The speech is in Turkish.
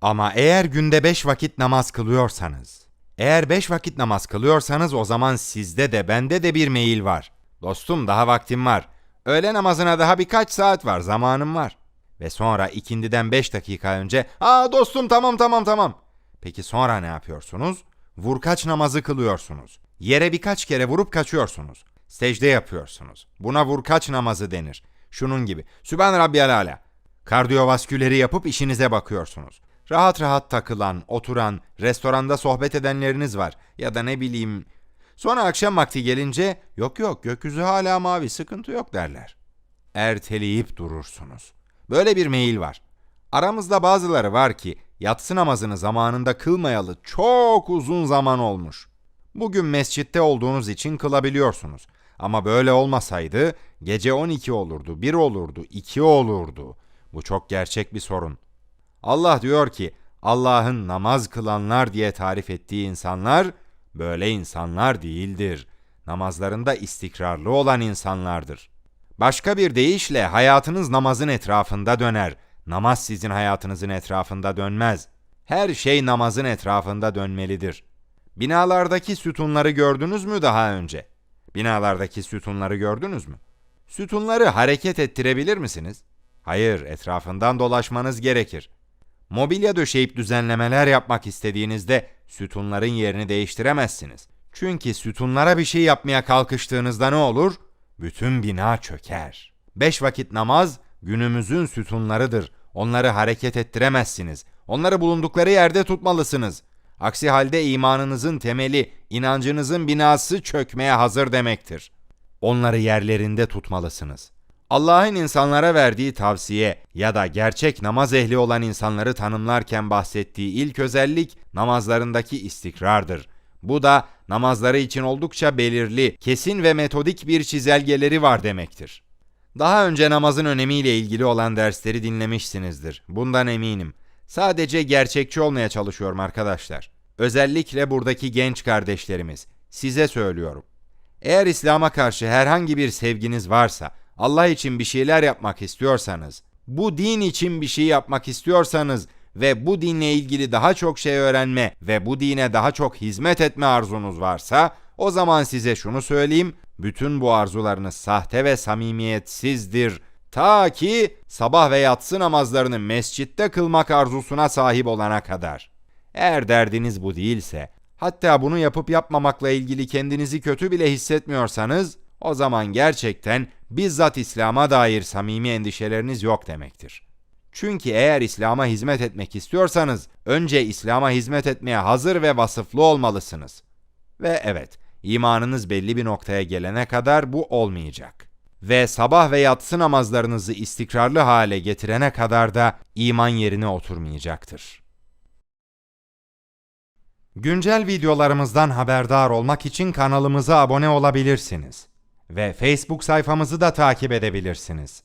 Ama eğer günde beş vakit namaz kılıyorsanız, eğer beş vakit namaz kılıyorsanız o zaman sizde de bende de bir meyil var. Dostum daha vaktim var. Öğle namazına daha birkaç saat var, zamanım var. Ve sonra ikindiden beş dakika önce, ''Aa dostum tamam tamam tamam.'' Peki sonra ne yapıyorsunuz? Vurkaç namazı kılıyorsunuz. Yere birkaç kere vurup kaçıyorsunuz. Secde yapıyorsunuz. Buna vurkaç namazı denir. Şunun gibi. Sübhan Rabbiyal Ala. Kardiyovasküleri yapıp işinize bakıyorsunuz. Rahat rahat takılan, oturan, restoranda sohbet edenleriniz var. Ya da ne bileyim... Sonra akşam vakti gelince yok yok gökyüzü hala mavi sıkıntı yok derler. Erteleyip durursunuz. Böyle bir meyil var. Aramızda bazıları var ki yatsı namazını zamanında kılmayalı çok uzun zaman olmuş. Bugün mescitte olduğunuz için kılabiliyorsunuz. Ama böyle olmasaydı gece 12 olurdu, 1 olurdu, 2 olurdu. Bu çok gerçek bir sorun. Allah diyor ki Allah'ın namaz kılanlar diye tarif ettiği insanlar böyle insanlar değildir. Namazlarında istikrarlı olan insanlardır. Başka bir deyişle hayatınız namazın etrafında döner. Namaz sizin hayatınızın etrafında dönmez. Her şey namazın etrafında dönmelidir. Binalardaki sütunları gördünüz mü daha önce? Binalardaki sütunları gördünüz mü? Sütunları hareket ettirebilir misiniz? Hayır, etrafından dolaşmanız gerekir. Mobilya döşeyip düzenlemeler yapmak istediğinizde sütunların yerini değiştiremezsiniz. Çünkü sütunlara bir şey yapmaya kalkıştığınızda ne olur? Bütün bina çöker. Beş vakit namaz günümüzün sütunlarıdır. Onları hareket ettiremezsiniz. Onları bulundukları yerde tutmalısınız. Aksi halde imanınızın temeli, inancınızın binası çökmeye hazır demektir. Onları yerlerinde tutmalısınız. Allah'ın insanlara verdiği tavsiye ya da gerçek namaz ehli olan insanları tanımlarken bahsettiği ilk özellik namazlarındaki istikrardır. Bu da namazları için oldukça belirli, kesin ve metodik bir çizelgeleri var demektir. Daha önce namazın önemiyle ilgili olan dersleri dinlemişsinizdir. Bundan eminim. Sadece gerçekçi olmaya çalışıyorum arkadaşlar. Özellikle buradaki genç kardeşlerimiz. Size söylüyorum. Eğer İslam'a karşı herhangi bir sevginiz varsa, Allah için bir şeyler yapmak istiyorsanız, bu din için bir şey yapmak istiyorsanız ve bu dinle ilgili daha çok şey öğrenme ve bu dine daha çok hizmet etme arzunuz varsa, o zaman size şunu söyleyeyim, bütün bu arzularınız sahte ve samimiyetsizdir. Ta ki sabah ve yatsı namazlarını mescitte kılmak arzusuna sahip olana kadar. Eğer derdiniz bu değilse, hatta bunu yapıp yapmamakla ilgili kendinizi kötü bile hissetmiyorsanız, o zaman gerçekten bizzat İslam'a dair samimi endişeleriniz yok demektir. Çünkü eğer İslam'a hizmet etmek istiyorsanız, önce İslam'a hizmet etmeye hazır ve vasıflı olmalısınız. Ve evet, imanınız belli bir noktaya gelene kadar bu olmayacak. Ve sabah ve yatsı namazlarınızı istikrarlı hale getirene kadar da iman yerine oturmayacaktır. Güncel videolarımızdan haberdar olmak için kanalımıza abone olabilirsiniz ve Facebook sayfamızı da takip edebilirsiniz.